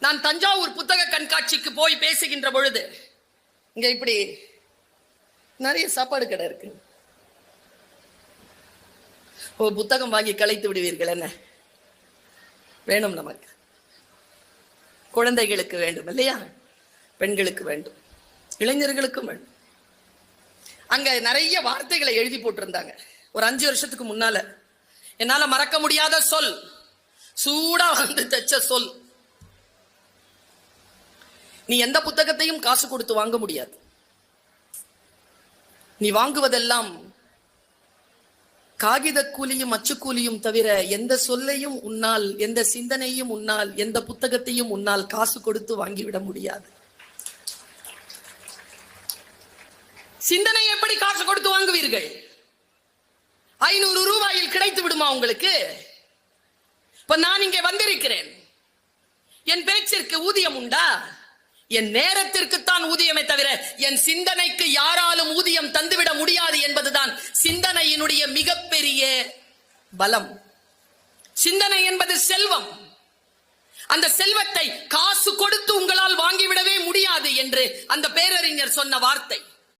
நான் தஞ்சாவூர் புத்தக கண்காட்சிக்கு போய் பேசுகின்ற பொழுது இங்க இப்படி நிறைய சாப்பாடு கடை இருக்கு. ஓ புத்தகம் வாங்கி கலைத்து விடுவீர்கள் என்ன? வேணும் நமக்கு. குழந்தைகளுக்கு வேண்டும் இல்லையா? பெண்களுக்கு வேண்டும் இளைஞர்களுக்கும் வேண்டும். அங்க நிறைய வார்த்தைகளை எழுதி போட்டிருந்தாங்க. ஒரு அஞ்சு வருஷத்துக்கு முன்னால. என்னால மறக்க முடியாத சொல் சூடா வந்து தச்ச சொல். நீ எந்த புத்தகத்தையும் காசு கொடுத்து வாங்க முடியாது. நீ வாங்குவதெல்லாம் காகித கூலியும் அச்சுக்கூலியும் தவிர எந்த சொல்லையும் உன்னால் எந்த சிந்தனையும் உன்னால் எந்த புத்தகத்தையும் உன்னால் காசு கொடுத்து வாங்கிவிட முடியாது. சிந்தனை எப்படி காசு கொடுத்து வாங்குவீர்கள்? ஐநூறு ரூபாயில் கிடைத்து விடுமா உங்களுக்கு? இப்ப நான் இங்கே வந்திருக்கிறேன். என் பேச்சிற்கு ஊதியம் உண்டா? என் நேரத்திற்குத்தான் ஊதியமே தவிர என் சிந்தனைக்கு யாராலும் ஊதியம் தந்துவிட முடியாது என்பதுதான் சிந்தனையினுடைய மிகப்பெரிய பலம். சிந்தனை என்பது செல்வம். அந்த செல்வத்தை காசு கொடுத்து உங்களால் வாங்கிவிடவே முடியாது என்று அந்த பேரறிஞர் சொன்ன வார்த்தை.